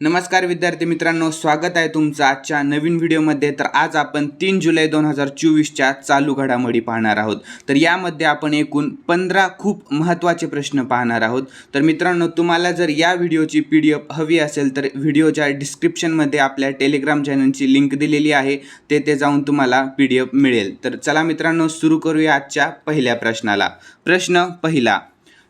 नमस्कार विद्यार्थी मित्रांनो स्वागत आहे तुमचं आजच्या नवीन व्हिडिओमध्ये. तर आज आपण तीन जुलै दोन हजार चोवीसच्या चालू घडामोडी पाहणार आहोत. तर यामध्ये आपण एकूण पंधरा खूप महत्त्वाचे प्रश्न पाहणार आहोत. तर मित्रांनो तुम्हाला जर या व्हिडिओची पी डी एफ हवी असेल तर व्हिडिओच्या डिस्क्रिप्शनमध्ये आपल्या टेलिग्राम चॅनलची लिंक दिलेली आहे. तेथे जाऊन तुम्हाला पी डी एफ मिळेल. तर चला मित्रांनो सुरू करूया आजच्या पहिल्या प्रश्नाला. प्रश्न पहिला.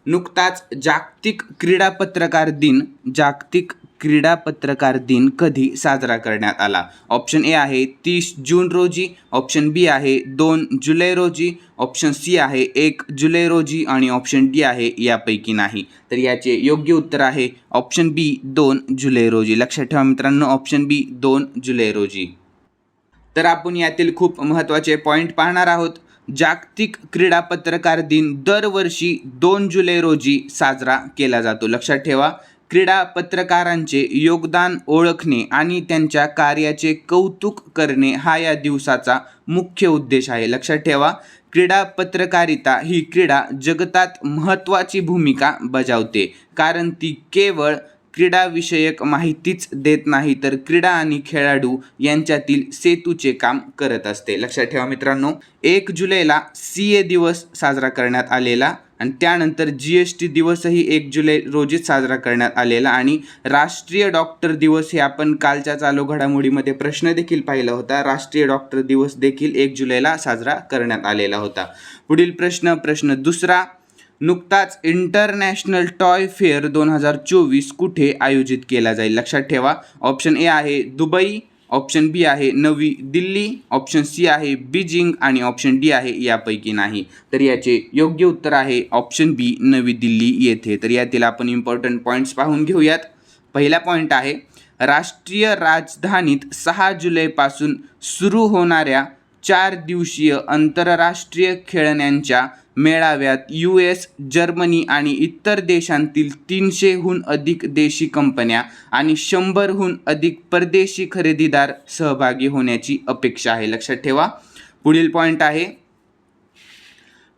नुकताच जागतिक क्रीडा पत्रकार दिन जागतिक क्रीडा पत्रकार दिन कधी साजरा करण्यात आला? ऑप्शन ए आहे तीस जून रोजी ऑप्शन बी आहे दोन जुलै रोजी ऑप्शन सी आहे एक जुलै रोजी आणि ऑप्शन डी आहे यापैकी नाही. तर याचे योग्य उत्तर आहे ऑप्शन बी दोन जुलै रोजी. लक्षात ठेवा मित्रांनो ऑप्शन बी दोन जुलै रोजी. तर आपण यातील खूप महत्त्वाचे पॉईंट पाहणार आहोत. जागतिक क्रीडा पत्रकार दिन दरवर्षी दोन जुलै रोजी साजरा केला जातो. लक्षात ठेवा क्रीडा पत्रकारांचे योगदान ओळखणे आणि त्यांच्या कार्याचे कौतुक करणे हा या दिवसाचा मुख्य उद्देश आहे. लक्षात ठेवा क्रीडा पत्रकारिता ही क्रीडा जगतात महत्त्वाची भूमिका बजावते. कारण ती केवळ क्रीडाविषयक माहितीच देत नाही तर क्रीडा आणि खेळाडू यांच्यातील सेतूचे काम करत असते. लक्षात ठेवा मित्रांनो एक जुलैला सी ए दिवस साजरा करण्यात आलेला आणि त्यानंतर जी एस टी दिवसही एक जुलै रोजीच साजरा करण्यात आलेला आणि राष्ट्रीय डॉक्टर दिवस हे आपण कालच्या चालू घडामोडीमध्ये प्रश्न देखील पाहिला होता. राष्ट्रीय डॉक्टर दिवस देखील एक जुलैला साजरा करण्यात आलेला होता. पुढील प्रश्न प्रश्न दुसरा नुकताच इंटरनॅशनल टॉय फेअर दोन हजार चोवीस कुठे आयोजित केला जाईल? लक्षात ठेवा. ऑप्शन ए आहे दुबई ऑप्शन बी आहे नवी दिल्ली ऑप्शन सी आहे बीजिंग आणि ऑप्शन डी आहे यापैकी नाही. तर याचे योग्य उत्तर आहे ऑप्शन बी नवी दिल्ली येथे. तर यातील आपण इम्पॉर्टंट पॉईंट्स पाहून घेऊयात. पहिला पॉईंट आहे राष्ट्रीय राजधानीत सहा जुलैपासून सुरू होणाऱ्या चार दिवसीय आंतरराष्ट्रीय खेळण्यांच्या मेळाव्यात यू एस जर्मनी आणि इतर देशांतील तीनशेहून अधिक देशी कंपन्या आणि शंभरहून अधिक परदेशी खरेदीदार सहभागी होण्याची अपेक्षा आहे. लक्षात ठेवा. पुढील पॉईंट आहे.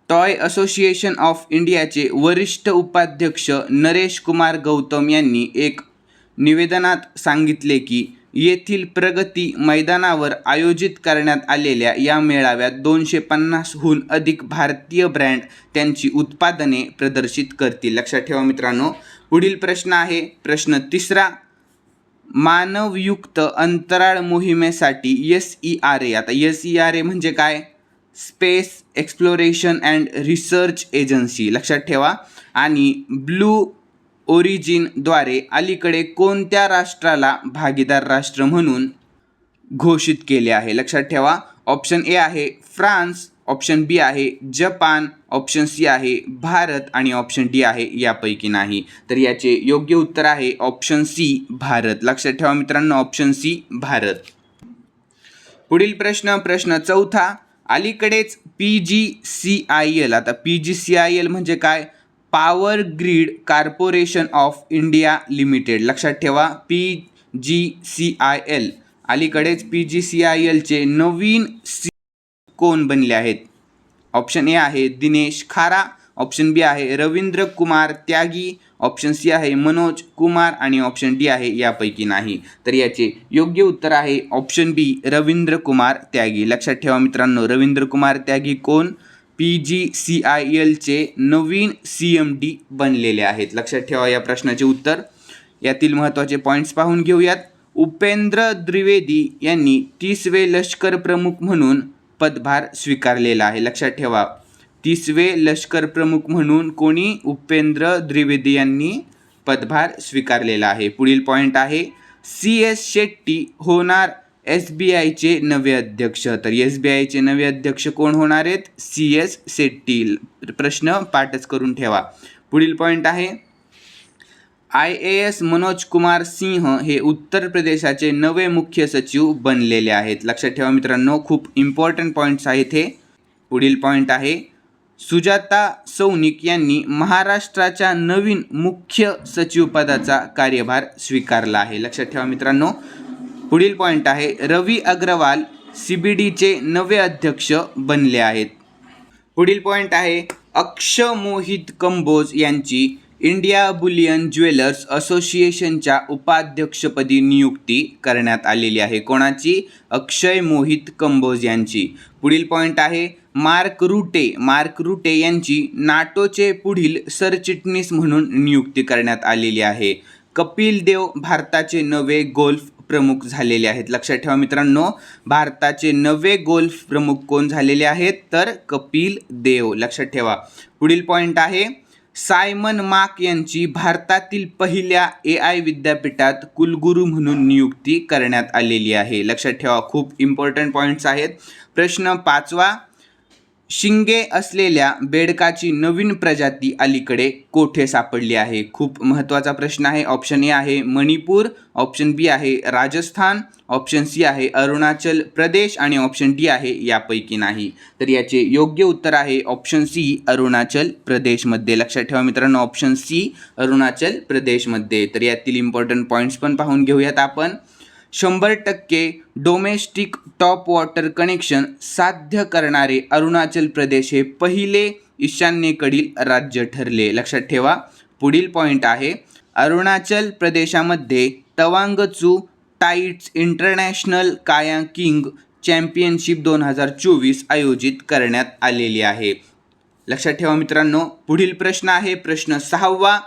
टॉय असोसिएशन ऑफ इंडियाचे वरिष्ठ उपाध्यक्ष नरेश कुमार गौतम यांनी एक निवेदनात सांगितले की येथील प्रगती मैदानावर आयोजित करण्यात आलेल्या या मेळाव्यात दोनशे पन्नासहून अधिक भारतीय ब्रँड त्यांची उत्पादने प्रदर्शित करतील. लक्षात ठेवा मित्रांनो पुढील प्रश्न आहे. प्रश्न तिसरा मानवयुक्त अंतराळ मोहिमेसाठी एस ई आर ए आता एस ई आर ए म्हणजे काय? Space exploration and research agency. लक्षात ठेवा. आणि ब्लू ओरिजिनद्वारे अलीकडे कोणत्या राष्ट्राला भागीदार राष्ट्र म्हणून घोषित केले आहे? लक्षात ठेवा ऑप्शन ए आहे फ्रान्स ऑप्शन बी आहे जपान ऑप्शन सी आहे भारत आणि ऑप्शन डी आहे यापैकी नाही. तर याचे योग्य उत्तर आहे ऑप्शन सी भारत. लक्षात ठेवा मित्रांनो ऑप्शन सी भारत. पुढील प्रश्न प्रश्न चौथा. अलीकडेच P G C I L. आता P G C I L म्हणजे काय? Power grid corporation of India limited. लक्षात ठेवा P G C I L. अलीकडेच पी जी सी आय एलचे नवीन सी कोण बनले आहेत? ऑप्शन ए आहे दिनेश खारा ऑप्शन बी आहे रवींद्र कुमार त्यागी ऑप्शन सी आहे मनोज कुमार आणि ऑप्शन डी आहे यापैकी नाही. तर याचे योग्य उत्तर आहे ऑप्शन बी रवींद्र कुमार त्यागी. लक्षात ठेवा मित्रांनो रवींद्र कुमार त्यागी कोण? पी जी सी आय एलचे नवीन सी एम डी बनलेले आहेत. लक्षात ठेवा या प्रश्नाचे उत्तर. यातील महत्त्वाचे पॉईंट्स पाहून घेऊयात. उपेंद्र द्विवेदी यांनी तीसवे लष्कर प्रमुख म्हणून पदभार स्वीकारलेला आहे. लक्षात ठेवा. तीसवे लष्कर प्रमुख म्हणून कोणी? उपेंद्र द्विवेदी यांनी पदभार स्वीकारलेला आहे. पुढील पॉईंट आहे. सी एस शेट्टी होणार एस बी आयचे नवे अध्यक्ष. तर एस बी आयचे नवे अध्यक्ष कोण होणार आहेत? सी एस शेट्टी प्रश्न पाठच करून ठेवा. पुढील पॉईंट आहे. I A S Manoj Kumar Singh हे उत्तर प्रदेशाचे नवे मुख्य सचिव बनलेले आहेत. लक्षात ठेवा मित्रांनो खूप इम्पॉर्टंट पॉईंट्स आहेत हे. पुढील पॉईंट आहे. सुजाता सौनिक यांनी महाराष्ट्राच्या नवीन मुख्य सचिवपदाचा कार्यभार स्वीकारला आहे. लक्षात ठेवा मित्रांनो पुढील पॉईंट आहे. रवी अग्रवाल सी बी डीचे नवे अध्यक्ष बनले आहेत. पुढील पॉईंट आहे. अक्ष मोहित कंबोज यांची इंडिया बुलियन ज्वेलर्स असोसिएशनच्या उपाध्यक्षपदी नियुक्ती करण्यात आलेली आहे. कोणाची? अक्षय मोहित कंबोज यांची. पुढील पॉईंट आहे. मार्क रुटे. मार्क रुटे यांची नाटोचे पुढील सरचिटणीस म्हणून नियुक्ती करण्यात आलेली आहे. कपिल देव भारताचे नवे गोल्फ प्रमुख झालेले आहेत. लक्षात ठेवा मित्रांनो भारताचे नवे गोल्फ प्रमुख कोण झालेले आहेत? तर कपिल देव. लक्षात ठेवा. पुढील पॉईंट आहे. सायमन माक यांची भारतातील पहिल्या ए आय विद्यापीठात कुलगुरू म्हणून नियुक्ती करण्यात आलेली आहे. लक्षात ठेवा खूप इम्पॉर्टंट पॉईंट्स आहेत. प्रश्न पाचवा शिंगे असलेल्या बेडकाची नवीन प्रजाती अलीकडे कोठे सापडली आहे? खूप महत्त्वाचा प्रश्न आहे. ऑप्शन ए आहे मणिपूर ऑप्शन बी आहे राजस्थान ऑप्शन सी आहे अरुणाचल प्रदेश आणि ऑप्शन डी आहे यापैकी नाही. तर याचे योग्य उत्तर आहे ऑप्शन सी अरुणाचल प्रदेशमध्ये. लक्षात ठेवा मित्रांनो ऑप्शन सी अरुणाचल प्रदेशमध्ये. तर यातील इम्पॉर्टंट पॉईंट्स पण पाहून घेऊयात आपण. शंभर टक्के डोमेस्टिक टॉप वॉटर कनेक्शन साध्य करणारे अरुणाचल प्रदेश हे पहिले ईशान्येकडील राज्य ठरले. लक्षात ठेवा पुढील पॉईंट आहे. अरुणाचल प्रदेशामध्ये Tawangchu tides international kayaking championship दोन हजार चोवीस आयोजित करण्यात आलेली आहे. लक्षात ठेवा मित्रांनो पुढील प्रश्न आहे. प्रश्न सहावा.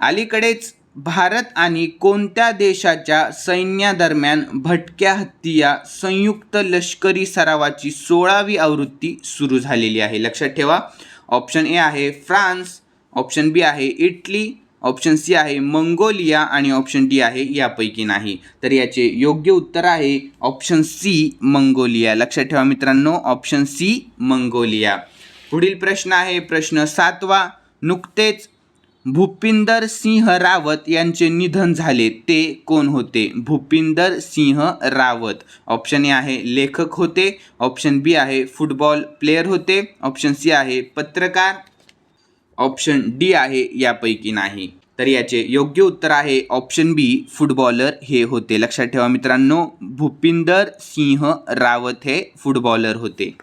अलीकडेच भारत आणि कोणत्या देशाच्या सैन्यादरम्यान भटक्या हत्ती या संयुक्त लष्करी सरावाची सोळावी आवृत्ती सुरू झालेली आहे? लक्षात ठेवा. ऑप्शन ए आहे फ्रान्स ऑप्शन बी आहे इटली ऑप्शन सी आहे मंगोलिया आणि ऑप्शन डी आहे यापैकी नाही. तर याचे योग्य उत्तर आहे ऑप्शन सी मंगोलिया. लक्षात ठेवा मित्रांनो ऑप्शन सी मंगोलिया. पुढील प्रश्न आहे प्रश्न सातवा. नुकतेच भूपिंदर सिंह रावत यांचे निधन झाले. ते कोण होते? भूपिंदर सिंह रावत. ऑप्शन ए आहे लेखक होते. ऑप्शन बी आहे फुटबॉल प्लेयर होते. ऑप्शन सी आहे पत्रकार. ऑप्शन डी आहे यापैकी नाही. तर याचे योग्य उत्तर आहे. ऑप्शन बी फुटबॉलर हे होते. लक्षात ठेवा मित्रांनो भूपिंदर सिंह रावत हे फुटबॉलर होते.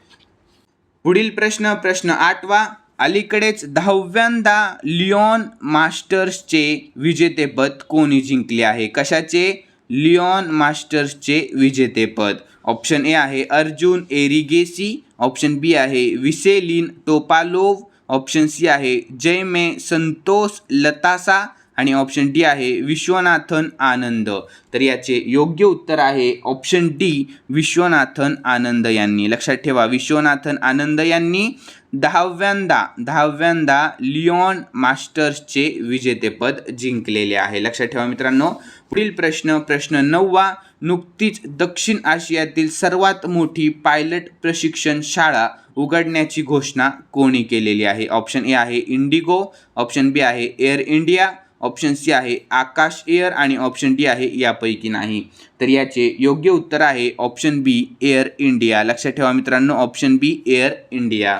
पुढील प्रश्न प्रश्न आठवा. अलीकडेच दहाव्यांदा लिओन मास्टर्सचे विजेतेपद कोणी जिंकले आहे? कशाचे? लिओन मास्टर्सचे विजेतेपद. ऑप्शन ए आहे अर्जुन एरिगेसी. ऑप्शन बी आहे विसेलिन टोपालोव ऑप्शन सी आहे जयमे संतोष लतासा. आणि ऑप्शन डी आहे विश्वनाथन आनंद. तर याचे योग्य उत्तर आहे ऑप्शन डी विश्वनाथन आनंद यांनी. लक्षात ठेवा विश्वनाथन आनंद यांनी दहाव्यांदा दहाव्यांदा लिओन मास्टर्सचे विजेतेपद जिंकलेले आहे. लक्षात ठेवा मित्रांनो पुढील प्रश्न प्रश्न नववा नुकतीच दक्षिण आशियातील सर्वात मोठी पायलट प्रशिक्षण शाळा उघडण्याची घोषणा कोणी केलेली आहे? ऑप्शन ए आहे इंडिगो ऑप्शन बी आहे एअर इंडिया ऑप्शन सी आहे आकाश एअर आणि ऑप्शन डी आहे यापैकी नाही. तर याचे योग्य उत्तर आहे ऑप्शन बी एअर इंडिया लक्षात ठेवा मित्रांनो ऑप्शन बी एअर इंडिया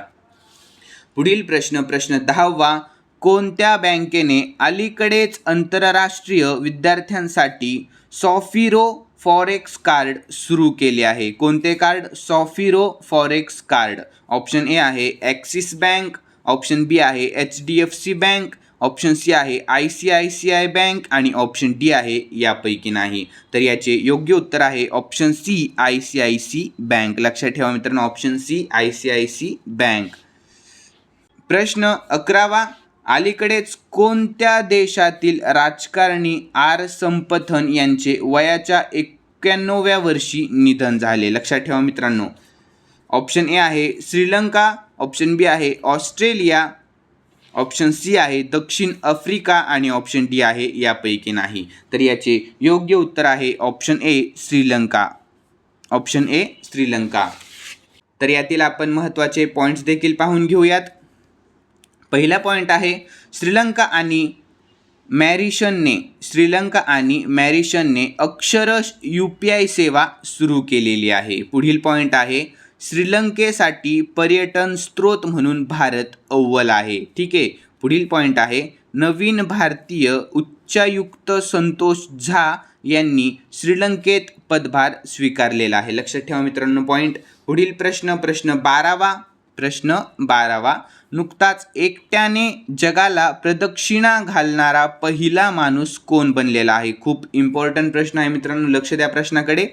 पुढील प्रश्न प्रश्न दहावा. कोणत्या बँकेने अलीकडेच आंतरराष्ट्रीय विद्यार्थ्यांसाठी सॉफिरो फॉरेक्स कार्ड सुरू केले आहे? कोणते card Sapphiro forex card option A आहे ॲक्सिस बँक ऑप्शन बी आहे H D F C bank option C आहे I C I C I bank आणि ऑप्शन डी आहे यापैकी नाही. तर याचे योग्य उत्तर आहे option C I C I C bank लक्षात ठेवा मित्रांनो option C I C I C bank प्रश्न अकरावा. अलीकडेच कोणत्या देशातील राजकारणी आर संपथन यांचे वयाच्या एक्क्याण्णव्या वर्षी निधन झाले? लक्षात ठेवा मित्रांनो. ऑप्शन ए आहे श्रीलंका ऑप्शन बी आहे ऑस्ट्रेलिया ऑप्शन सी आहे दक्षिण आफ्रिका आणि ऑप्शन डी आहे यापैकी नाही. तर याचे योग्य उत्तर आहे option A Sri Lanka. Option A Sri Lanka. तर यातील आपण महत्त्वाचे पॉईंट्स देखील पाहून घेऊयात. पहिला पॉईंट आहे श्रीलंका आणि मॅरिशनने श्रीलंका आणि मॅरिशनने अक्षरश यू पी आय सेवा सुरू केलेली आहे. पुढील पॉईंट आहे श्रीलंकेसाठी पर्यटन स्रोत म्हणून भारत अव्वल आहे. ठीक आहे? पुढील पॉईंट आहे. नवीन भारतीय उच्चायुक्त संतोष झा यांनी श्रीलंकेत पदभार स्वीकारलेला आहे. लक्षात ठेवा मित्रांनो पॉईंट पुढील प्रश्न प्रश्न बारावा प्रश्न बारावा. नुकताच एकट्याने जगाला प्रदक्षिणा घालणारा पहिला माणूस कोण बनलेला आहे? खूप इम्पॉर्टंट प्रश्न आहे मित्रांनो. लक्ष द्या प्रश्नाकडे.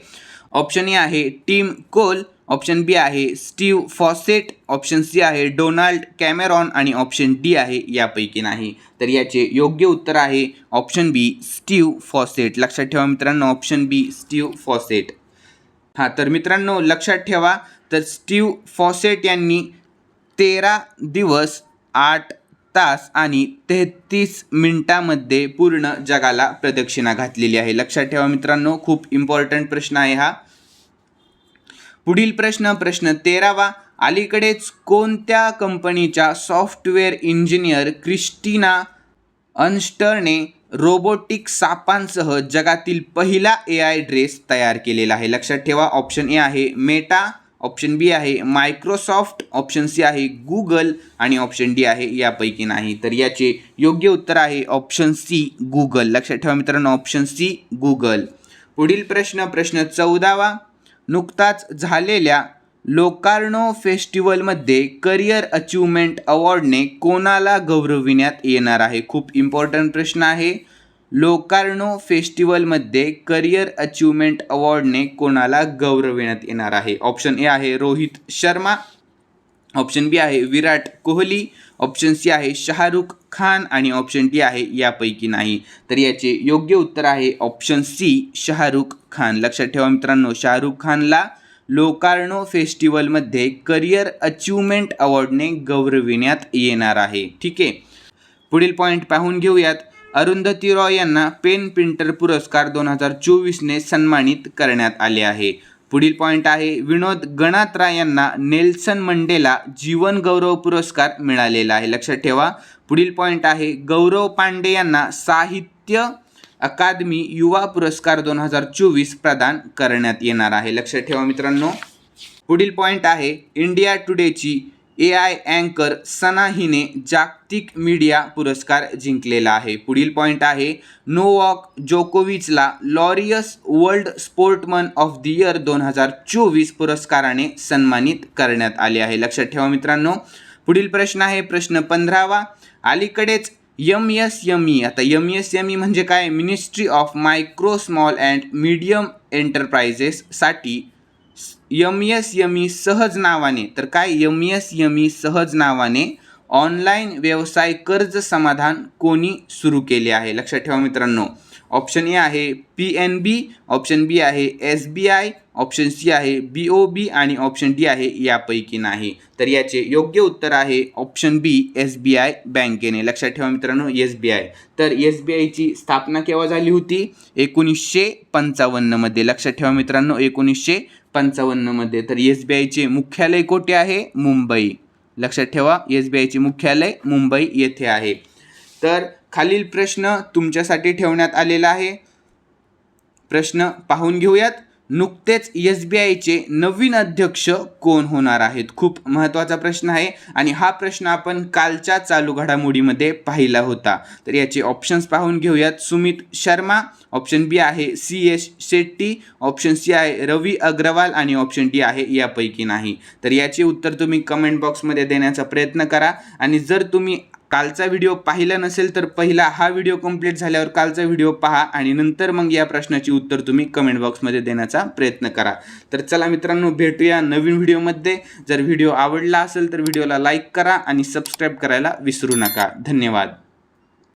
ऑप्शन ए आहे टीम कोल ऑप्शन बी आहे स्टीव फॉसेट ऑप्शन सी आहे डोनाल्ड कॅमेरॉन आणि ऑप्शन डी आहे यापैकी नाही. तर याचे योग्य उत्तर आहे ऑप्शन बी स्टीव फॉसेट. लक्षात ठेवा मित्रांनो ऑप्शन बी स्टीव फॉसेट. हां तर मित्रांनो लक्षात ठेवा. तर स्टीव फॉसेट यांनी तेरा दिवस आठ तास आणि तेहतीस मिनटामध्ये पूर्ण जगाला प्रदक्षिणा घातलेली आहे. लक्षात ठेवा मित्रांनो खूप इम्पॉर्टंट प्रश्न आहे हा. पुढील प्रश्न प्रश्न तेरावा. अलीकडेच कोणत्या कंपनीच्या सॉफ्टवेअर इंजिनियर क्रिस्टिना अन्स्टरने रोबोटिक सापांसह जगातील पहिला ए आय ड्रेस तयार केलेला आहे? लक्षात ठेवा ऑप्शन ए आहे मेटा ऑप्शन बी आहे मायक्रोसॉफ्ट ऑप्शन सी आहे गुगल आणि ऑप्शन डी आहे यापैकी नाही. तर याचे योग्य उत्तर आहे ऑप्शन सी गुगल. लक्षात ठेवा मित्रांनो ऑप्शन सी गुगल. पुढील प्रश्न प्रश्न चौदावा. नुकताच झालेल्या लोकार्नो फेस्टिवलमध्ये करिअर अचिव्हमेंट अवॉर्डने कोणाला गौरविण्यात येणार आहे? खूप इम्पॉर्टंट प्रश्न आहे. लोकार्नो फेस्टिवलमध्ये करिअर अचिव्हमेंट अवॉर्डने कोणाला गौरविण्यात येणार आहे? ऑप्शन ए आहे रोहित शर्मा. ऑप्शन बी आहे विराट कोहली. ऑप्शन सी आहे शाहरुख खान आणि ऑप्शन डी आहे यापैकी नाही. तर याचे योग्य उत्तर आहे ऑप्शन सी शाहरुख खान. लक्षात ठेवा मित्रांनो शाहरुख खानला लोकार्नो फेस्टिवलमध्ये करिअर अचिव्हमेंट अवॉर्डने गौरविण्यात येणार आहे. ठीक आहे? पुढील पॉईंट पाहून घेऊयात. अरुंधती रॉय यांना पेन प्रिंटर पुरस्कार दोन हजार चोवीसने सन्मानित करण्यात आले आहे. पुढील पॉईंट आहे. विनोद गणात्रा यांना नेल्सन मंडेला जीवन गौरव पुरस्कार मिळालेला आहे. लक्षात ठेवा. पुढील पॉईंट आहे. गौरव पांडे यांना साहित्य अकादमी युवा पुरस्कार दोन हजार चोवीस प्रदान करण्यात येणार आहे. लक्षात ठेवा मित्रांनो. पुढील पॉईंट आहे. इंडिया टुडेची ए आय अँकर सना हिने जागतिक मीडिया पुरस्कार जिंकलेला आहे. पुढील पॉईंट आहे Novak जोकोविचला Laureus world sportsman of the year दोन हजार चोवीस पुरस्काराने सन्मानित करण्यात आले आहे. लक्षात ठेवा मित्रांनो पुढील प्रश्न आहे प्रश्न पंधरावा. अलीकडेच यम एस यम ई आता यम एस यम ई म्हणजे काय? Ministry of micro small and medium एंटरप्राइजेससाठी M S M E सहज नावाने. तर काय? यम एस यम ई सहज नावाने ऑनलाईन व्यवसाय कर्ज समाधान कोणी सुरू केले आहे? लक्षात ठेवा मित्रांनो. ऑप्शन ए आहे P N B option B आहे S B I option C आहे बी ओ बी आणि ऑप्शन डी आहे यापैकी नाही. तर याचे योग्य उत्तर आहे option B S B I बँकेने. लक्षात ठेवा मित्रांनो एस बी आय. तर एस बी आयची स्थापना केव्हा झाली होती? एकोणीसशे पंचावन्नमध्ये. लक्षात ठेवा मित्रांनो एकोणीसशे पंचावन्नमध्ये. तर एस बी आयचे मुख्यालय कोठे आहे? मुंबई. लक्षात ठेवा एस बी आयचे मुख्यालय मुंबई येथे आहे. तर खालील प्रश्न तुमच्यासाठी ठेवण्यात आलेला आहे. प्रश्न पाहून घेऊयात. नुकतेच एस बी आयचे नवीन अध्यक्ष कोण होणार आहेत? खूप महत्त्वाचा प्रश्न आहे आणि हा प्रश्न आपण कालच्या चालू घडामोडीमध्ये पाहिला होता. तर याचे ऑप्शन्स पाहून घेऊयात. सुमित शर्मा ऑप्शन बी आहे C S Shetty option C आहे रवी अग्रवाल आणि ऑप्शन डी आहे यापैकी नाही. तर याचे उत्तर तुम्ही कमेंट बॉक्समध्ये देण्याचा प्रयत्न करा. आणि जर तुम्ही कालचा व्हिडिओ पाहिला नसेल तर पहिला हा व्हिडिओ कंप्लीट झाल्यावर कालचा व्हिडिओ पहा आणि नंतर मग या प्रश्नाची उत्तर तुम्ही कमेंट बॉक्समध्ये देण्याचा प्रयत्न करा. तर चला मित्रांनो भेटूया नवीन व्हिडिओमध्ये जर व्हिडिओ आवडला असेल तर व्हिडिओला लाईक करा आणि सबस्क्राईब करायला विसरू नका. धन्यवाद.